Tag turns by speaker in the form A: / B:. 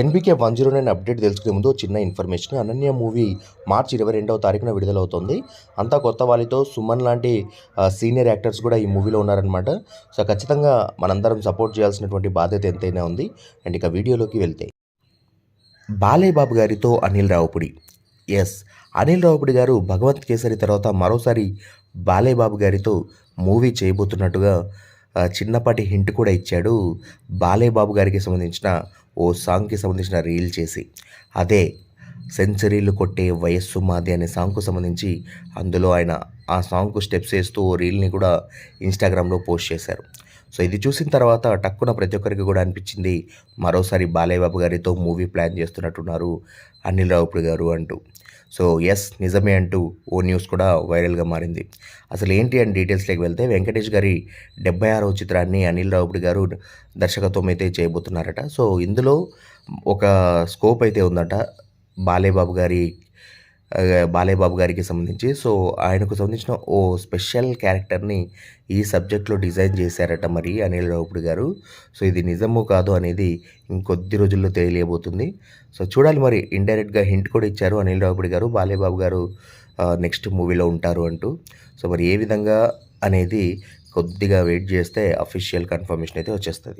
A: NBK one zero nine update తెలుసుకునే ముందు చిన్న ఇన్ఫర్మేషన్. అనన్య మూవీ మార్చి ఇరవై రెండవ తారీఖున విడుదలవుతుంది. అంతా కొత్త వాళ్ళతో సుమన్ లాంటి సీనియర్ యాక్టర్స్ కూడా ఈ మూవీలో ఉన్నారనమాట సో ఖచ్చితంగా మనందరం సపోర్ట్ చేయాల్సినటువంటి బాధ్యత ఎంతైనా ఉంది. అండ్ ఇక వీడియోలోకి వెళ్తే. బాలేబాబు గారితో అనిల్ రావుపుడి. ఎస్ అనిల్ రావుపుడి గారు భగవంత్ కేసరి తర్వాత మరోసారి బాలేబాబు గారితో మూవీ చేయబోతున్నట్టుగా చిన్నపాటి హింట్ కూడా ఇచ్చాడు బాలేబాబు గారికి సంబంధించిన ఓ సాంగ్కి సంబంధించిన రీల్ చేసి. అదే సెంచరీలు కొట్టే వయస్సు మాది అనే సాంగ్కు సంబంధించి అందులో ఆయన ఆ సాంగ్కు స్టెప్స్ వేస్తూ ఓ రీల్ని కూడా ఇన్స్టాగ్రామ్లో పోస్ట్ చేశారు. సో ఇది చూసిన తర్వాత టక్కున ప్రతి ఒక్కరికి కూడా అనిపించింది మరోసారి బాలయ్య బాబు గారితో మూవీ ప్లాన్ చేస్తున్నట్టున్నారు అనిల్ రావుపుడి గారు అంటూ. సో ఎస్ నిజమే అంటూ ఓ న్యూస్ కూడా వైరల్గా మారింది. అసలు ఏంటి అని డీటెయిల్స్లోకి వెళ్తే వెంకటేష్ గారి డెబ్బై ఆరవ చిత్రాన్ని అనిల్ రావుపుడి గారు దర్శకత్వం అయితే చేయబోతున్నారట. సో ఇందులో ఒక స్కోప్ అయితే ఉందట బాలయ్య బాబు గారి బాలయ్యబాబు గారికి సంబంధించి. సో ఆయనకు సంబంధించిన ఓ స్పెషల్ క్యారెక్టర్ని ఈ సబ్జెక్ట్లో డిజైన్ చేశారట మరి అనిల్ రావుపుడి గారు. సో ఇది నిజమో కాదు అనేది ఇంకొద్ది రోజుల్లో తెలియబోతుంది. సో చూడాలి మరి. ఇండైరెక్ట్గా హింట్ కూడా ఇచ్చారు అనిల్ రావుపుడి గారు. బాలయ్యబాబు గారు నెక్స్ట్ మూవీలో ఉంటారు అంటూ. సో మరి ఏ విధంగా అనేది కొద్దిగా వెయిట్ చేస్తే అఫీషియల్ కన్ఫర్మేషన్ అయితే వచ్చేస్తుంది.